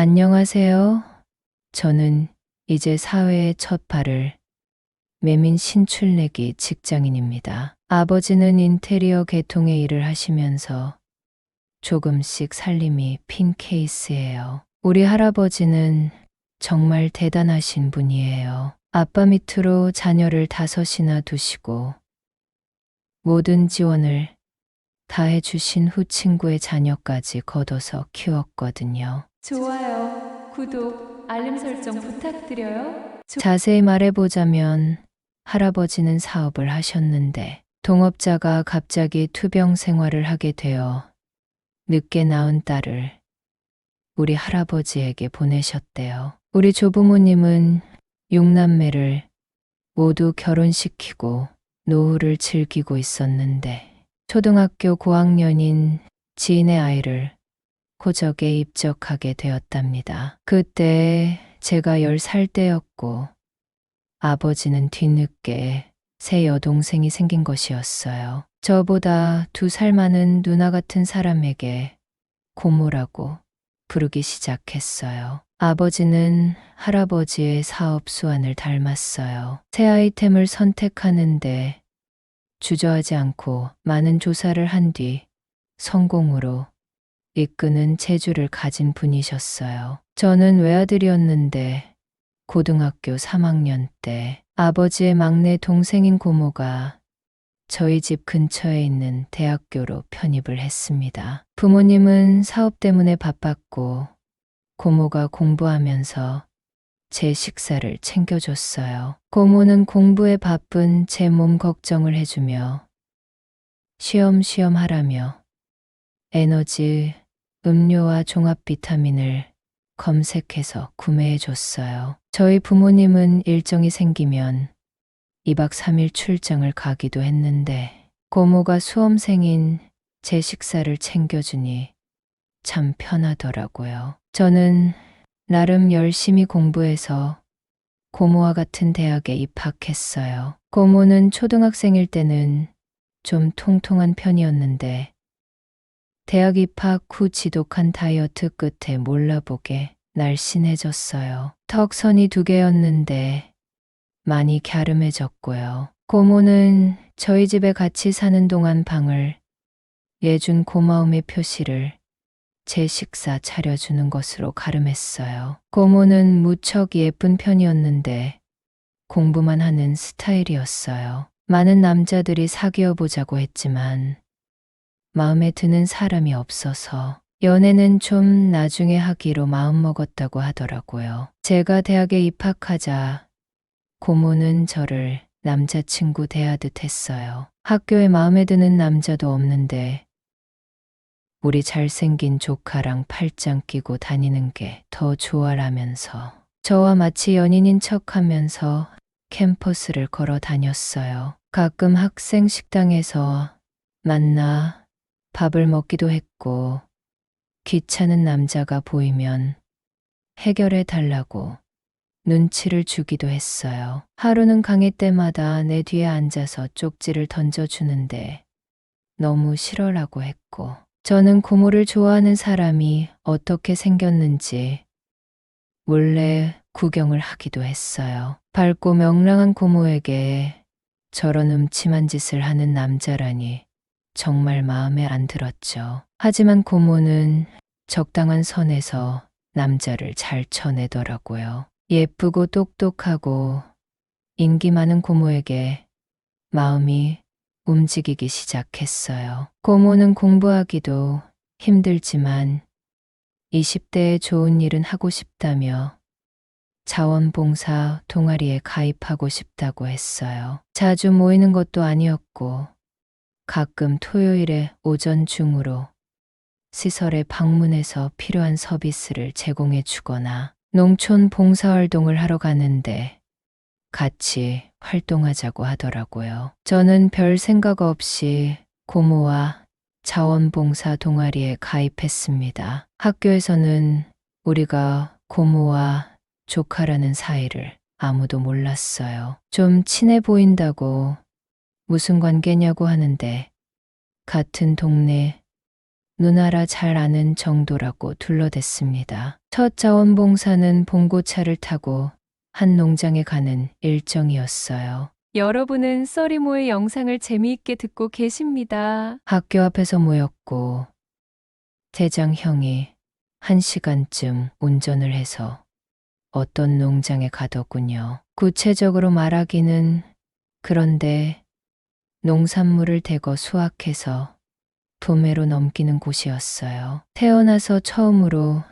안녕하세요. 저는 이제 사회의 첫 발을 매민 신출내기 직장인입니다. 아버지는 인테리어 개통의 일을 하시면서 조금씩 살림이 핀 케이스예요. 우리 할아버지는 정말 대단하신 분이에요. 아빠 밑으로 자녀를 다섯이나 두시고 모든 지원을 다 해주신 후 친구의 자녀까지 걷어서 키웠거든요. 좋아요, 구독, 알림 설정 부탁드려요. 자세히 말해보자면 할아버지는 사업을 하셨는데 동업자가 갑자기 투병 생활을 하게 되어 늦게 낳은 딸을 우리 할아버지에게 보내셨대요. 우리 조부모님은 육남매를 모두 결혼시키고 노후를 즐기고 있었는데 초등학교 고학년인 지인의 아이를 호적에 입적하게 되었답니다. 그때 제가 10살 때였고 아버지는 뒤늦게 새 여동생이 생긴 것이었어요. 저보다 두 살 많은 누나 같은 사람에게 고모라고 부르기 시작했어요. 아버지는 할아버지의 사업 수완을 닮았어요. 새 아이템을 선택하는데 주저하지 않고 많은 조사를 한 뒤 성공으로 이끄는 재주를 가진 분이셨어요. 저는 외아들이었는데 고등학교 3학년 때 아버지의 막내 동생인 고모가 저희 집 근처에 있는 대학교로 편입을 했습니다. 부모님은 사업 때문에 바빴고 고모가 공부하면서 제 식사를 챙겨줬어요. 고모는 공부에 바쁜 제 몸 걱정을 해주며 쉬엄쉬엄 하라며 에너지, 음료와 종합 비타민을 검색해서 구매해 줬어요. 저희 부모님은 일정이 생기면 2박 3일 출장을 가기도 했는데 고모가 수험생인 제 식사를 챙겨주니 참 편하더라고요. 저는 나름 열심히 공부해서 고모와 같은 대학에 입학했어요. 고모는 초등학생일 때는 좀 통통한 편이었는데 대학 입학 후 지독한 다이어트 끝에 몰라보게 날씬해졌어요. 턱선이 두 개였는데 많이 갸름해졌고요. 고모는 저희 집에 같이 사는 동안 방을 예준 고마움의 표시를 제 식사 차려주는 것으로 가름했어요. 고모는 무척 예쁜 편이었는데 공부만 하는 스타일이었어요. 많은 남자들이 사귀어 보자고 했지만 마음에 드는 사람이 없어서 연애는 좀 나중에 하기로 마음먹었다고 하더라고요. 제가 대학에 입학하자 고모는 저를 남자친구 대하듯 했어요. 학교에 마음에 드는 남자도 없는데 우리 잘생긴 조카랑 팔짱 끼고 다니는 게 더 좋아라면서 저와 마치 연인인 척 하면서 캠퍼스를 걸어 다녔어요. 가끔 학생 식당에서 만나 밥을 먹기도 했고 귀찮은 남자가 보이면 해결해 달라고 눈치를 주기도 했어요. 하루는 강의 때마다 내 뒤에 앉아서 쪽지를 던져주는데 너무 싫어라고 했고 저는 고모를 좋아하는 사람이 어떻게 생겼는지 몰래 구경을 하기도 했어요. 밝고 명랑한 고모에게 저런 음침한 짓을 하는 남자라니 정말 마음에 안 들었죠. 하지만 고모는 적당한 선에서 남자를 잘 쳐내더라고요. 예쁘고 똑똑하고 인기 많은 고모에게 마음이 움직이기 시작했어요. 고모는 공부하기도 힘들지만 20대에 좋은 일은 하고 싶다며 자원봉사 동아리에 가입하고 싶다고 했어요. 자주 모이는 것도 아니었고 가끔 토요일에 오전 중으로 시설에 방문해서 필요한 서비스를 제공해 주거나 농촌 봉사활동을 하러 가는데 같이 활동하자고 하더라고요. 저는 별 생각 없이 고모와 자원봉사 동아리에 가입했습니다. 학교에서는 우리가 고모와 조카라는 사이를 아무도 몰랐어요. 좀 친해 보인다고 무슨 관계냐고 하는데 같은 동네 누나라 잘 아는 정도라고 둘러댔습니다. 첫 자원봉사는 봉고차를 타고 한 농장에 가는 일정이었어요. 여러분은 써리모의 영상을 재미있게 듣고 계십니다. 학교 앞에서 모였고 대장 형이 한 시간쯤 운전을 해서 어떤 농장에 가더군요. 구체적으로 말하기는 그런데 농산물을 대거 수확해서 도매로 넘기는 곳이었어요. 태어나서 처음으로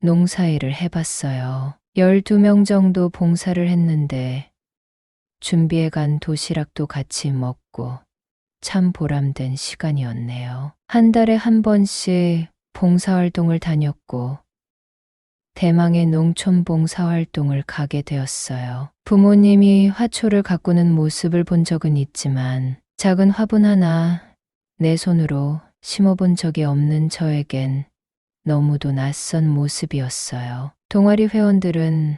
농사일을 해봤어요. 12명 정도 봉사를 했는데 준비해 간 도시락도 같이 먹고 참 보람된 시간이었네요. 한 달에 한 번씩 봉사활동을 다녔고 대망의 농촌 봉사활동을 가게 되었어요. 부모님이 화초를 가꾸는 모습을 본 적은 있지만 작은 화분 하나 내 손으로 심어본 적이 없는 저에겐 너무도 낯선 모습이었어요. 동아리 회원들은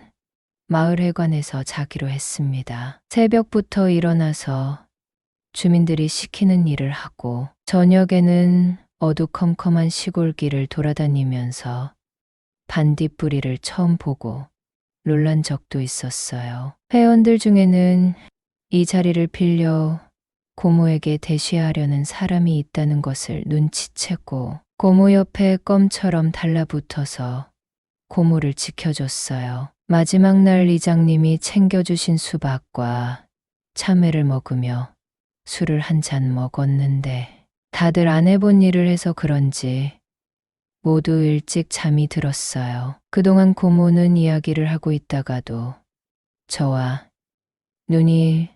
마을회관에서 자기로 했습니다. 새벽부터 일어나서 주민들이 시키는 일을 하고 저녁에는 어두컴컴한 시골길을 돌아다니면서 반딧불이를 처음 보고 놀란 적도 있었어요. 회원들 중에는 이 자리를 빌려 고모에게 대시하려는 사람이 있다는 것을 눈치채고 고모 옆에 껌처럼 달라붙어서 고모를 지켜줬어요. 마지막 날 이장님이 챙겨주신 수박과 참외를 먹으며 술을 한 잔 먹었는데 다들 안 해본 일을 해서 그런지 모두 일찍 잠이 들었어요. 그동안 고모는 이야기를 하고 있다가도 저와 눈이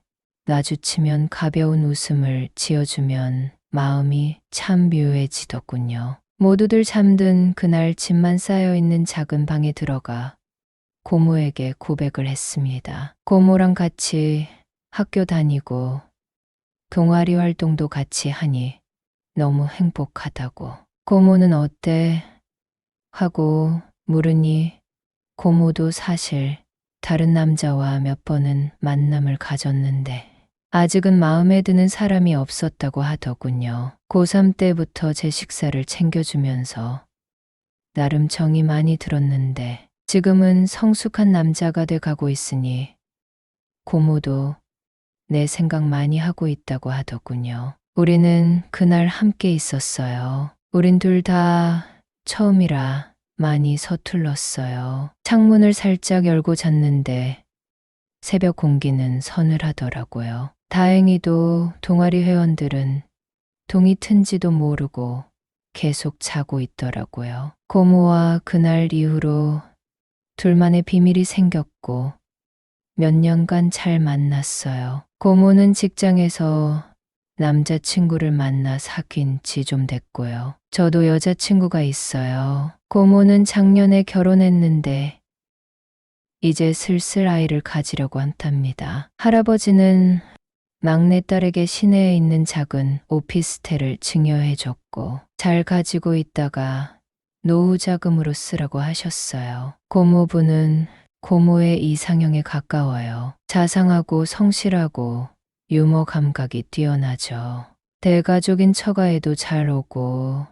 마주치면 가벼운 웃음을 지어주면 마음이 참 묘해지더군요. 모두들 잠든 그날 짐만 쌓여 있는 작은 방에 들어가 고모에게 고백을 했습니다. 고모랑 같이 학교 다니고 동아리 활동도 같이 하니 너무 행복하다고. 고모는 어때? 하고 물으니 고모도 사실 다른 남자와 몇 번은 만남을 가졌는데 아직은 마음에 드는 사람이 없었다고 하더군요. 고3 때부터 제 식사를 챙겨주면서 나름 정이 많이 들었는데 지금은 성숙한 남자가 돼 가고 있으니 고모도 내 생각 많이 하고 있다고 하더군요. 우리는 그날 함께 있었어요. 우린 둘 다 처음이라 많이 서툴렀어요. 창문을 살짝 열고 잤는데 새벽 공기는 서늘하더라고요. 다행히도 동아리 회원들은 동이 튼지도 모르고 계속 자고 있더라고요. 고모와 그날 이후로 둘만의 비밀이 생겼고 몇 년간 잘 만났어요. 고모는 직장에서 남자친구를 만나 사귄 지 좀 됐고요. 저도 여자친구가 있어요. 고모는 작년에 결혼했는데 이제 슬슬 아이를 가지려고 한답니다. 할아버지는 막내딸에게 시내에 있는 작은 오피스텔을 증여해줬고 잘 가지고 있다가 노후 자금으로 쓰라고 하셨어요. 고모부는 고모의 이상형에 가까워요. 자상하고 성실하고 유머 감각이 뛰어나죠. 대가족인 처가에도 잘 오고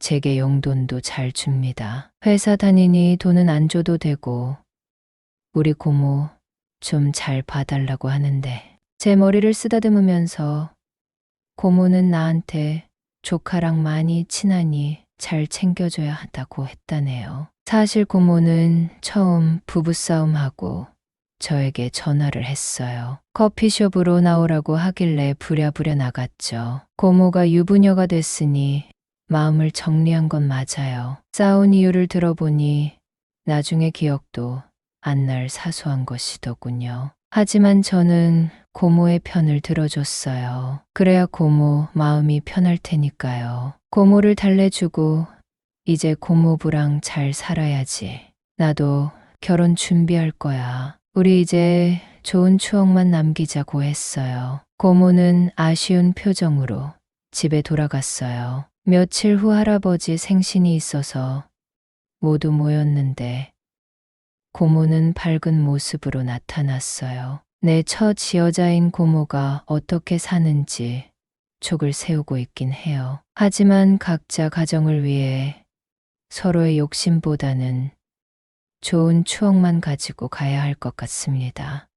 제게 용돈도 잘 줍니다. 회사 다니니 돈은 안 줘도 되고 우리 고모 좀 잘 봐달라고 하는데 제 머리를 쓰다듬으면서 고모는 나한테 조카랑 많이 친하니 잘 챙겨줘야 한다고 했다네요. 사실 고모는 처음 부부싸움하고 저에게 전화를 했어요. 커피숍으로 나오라고 하길래 부랴부랴 나갔죠. 고모가 유부녀가 됐으니 마음을 정리한 건 맞아요. 싸운 이유를 들어보니 나중에 기억도 안 날 사소한 것이더군요. 하지만 저는 고모의 편을 들어줬어요. 그래야 고모 마음이 편할 테니까요. 고모를 달래주고 이제 고모부랑 잘 살아야지. 나도 결혼 준비할 거야. 우리 이제 좋은 추억만 남기자고 했어요. 고모는 아쉬운 표정으로 집에 돌아갔어요. 며칠 후 할아버지 생신이 있어서 모두 모였는데 고모는 밝은 모습으로 나타났어요. 내 첫 지여자인 고모가 어떻게 사는지 약속을 세우고 있긴 해요. 하지만 각자 가정을 위해 서로의 욕심보다는 좋은 추억만 가지고 가야 할 것 같습니다.